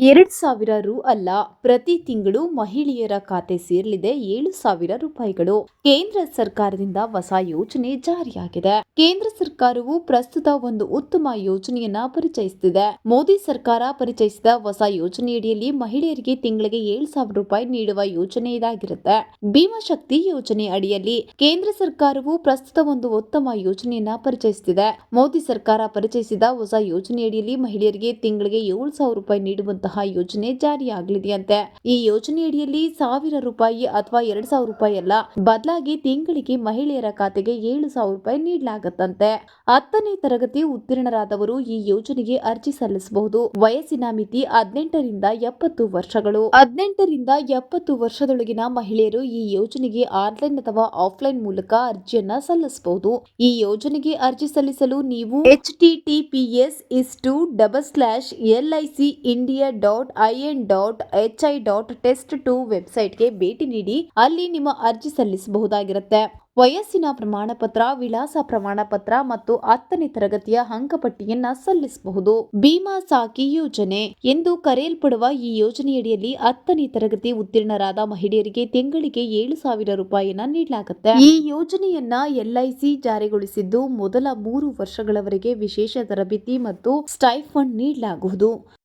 ಎರಡ್ ಸಾವಿರ ರು ಅಲ್ಲ, ಪ್ರತಿ ತಿಂಗಳು ಮಹಿಳೆಯರ ಖಾತೆ ಸೇರಲಿದೆ ಏಳು ಸಾವಿರ ರೂಪಾಯಿಗಳು. ಕೇಂದ್ರ ಸರ್ಕಾರದಿಂದ ಹೊಸ ಯೋಜನೆ ಜಾರಿಯಾಗಿದೆ. ಕೇಂದ್ರ ಸರ್ಕಾರವು ಪ್ರಸ್ತುತ ಒಂದು ಉತ್ತಮ ಯೋಜನೆಯನ್ನ ಪರಿಚಯಿಸುತ್ತಿದೆ ಮೋದಿ ಸರ್ಕಾರ ಪರಿಚಯಿಸಿದ ಹೊಸ ಯೋಜನೆಯಡಿಯಲ್ಲಿ ಮಹಿಳೆಯರಿಗೆ ತಿಂಗಳಿಗೆ ಏಳು ಸಾವಿರ ರೂಪಾಯಿ ನೀಡುವ ಯೋಜನೆ ಇದಾಗಿರುತ್ತೆ. ಭೀಮಶಕ್ತಿ ಯೋಜನೆ ಅಡಿಯಲ್ಲಿ ಕೇಂದ್ರ ಸರ್ಕಾರವು ಪ್ರಸ್ತುತ ಒಂದು ಉತ್ತಮ ಯೋಜನೆಯನ್ನ ಪರಿಚಯಿಸುತ್ತಿದೆ ಮೋದಿ ಸರ್ಕಾರ ಪರಿಚಯಿಸಿದ ಹೊಸ ಯೋಜನೆಯಡಿಯಲ್ಲಿ ಮಹಿಳೆಯರಿಗೆ ತಿಂಗಳಿಗೆ ಏಳು ಸಾವಿರ ರೂಪಾಯಿ ನೀಡುವಂತಹ ಯೋಜನೆ ಜಾರಿಯಾಗಲಿದೆಯಂತೆ. ಈ ಯೋಜನೆಯಡಿಯಲ್ಲಿ ಸಾವಿರ ರೂಪಾಯಿ ಅಥವಾ ಎರಡ್ ಸಾವಿರ ರೂಪಾಯಿ ಅಲ್ಲ, ಬದಲಾಗಿ ತಿಂಗಳಿಗೆ ಮಹಿಳೆಯರ ಖಾತೆಗೆ ಏಳು ಸಾವಿರ ರೂಪಾಯಿ ನೀಡಲಾಗುತ್ತಂತೆ. ಹತ್ತನೇ ತರಗತಿ ಉತ್ತೀರ್ಣರಾದವರು ಈ ಯೋಜನೆಗೆ ಅರ್ಜಿ ಸಲ್ಲಿಸಬಹುದು. ವಯಸ್ಸಿನ ಮಿತಿ ಹದಿನೆಂಟರಿಂದ ಎಪ್ಪತ್ತು ವರ್ಷಗಳು. ಹದಿನೆಂಟರಿಂದ ಎಪ್ಪತ್ತು ವರ್ಷದೊಳಗಿನ ಮಹಿಳೆಯರು ಈ ಯೋಜನೆಗೆ ಆನ್ಲೈನ್ ಅಥವಾ ಆಫ್ಲೈನ್ ಮೂಲಕ ಅರ್ಜಿಯನ್ನ ಸಲ್ಲಿಸಬಹುದು. ಈ ಯೋಜನೆಗೆ ಅರ್ಜಿ ಸಲ್ಲಿಸಲು ನೀವು H T T P S is to double slash L I C India dot I N dot H I dot test to ವೆಬ್ಸೈಟ್ಗೆ ಭೇಟಿ ನೀಡಿ ಅಲ್ಲಿ ನಿಮ್ಮ ಅರ್ಜಿ ಸಲ್ಲಿಸಬಹುದಾಗಿರುತ್ತೆ. ವಯಸ್ಸಿನ ಪ್ರಮಾಣ ಪತ್ರ, ವಿಳಾಸ ಪ್ರಮಾಣ ಪತ್ರ ಮತ್ತು ಹತ್ತನೇ ತರಗತಿಯ ಅಂಕಪಟ್ಟಿಯನ್ನ ಸಲ್ಲಿಸಬಹುದು. ಭೀಮಾ ಸಾಕಿ ಯೋಜನೆ. ಎಂದು ಕರೆಯಲ್ಪಡುವ ಈ ಯೋಜನೆಯಡಿಯಲ್ಲಿ ಹತ್ತನೇ ತರಗತಿ ಉತ್ತೀರ್ಣರಾದ ಮಹಿಳೆಯರಿಗೆ ತಿಂಗಳಿಗೆ ಏಳು ಸಾವಿರ ರೂಪಾಯಿಯನ್ನ ನೀಡಲಾಗುತ್ತೆ. ಈ ಯೋಜನೆಯನ್ನ ಎಲ್ಐಸಿ ಜಾರಿಗೊಳಿಸಿದ್ದು ಮೊದಲ ಮೂರು ವರ್ಷಗಳವರೆಗೆ ವಿಶೇಷ ತರಬೇತಿ ಮತ್ತು ಸ್ಟೈಫಂಡ್ ನೀಡಲಾಗುವುದು.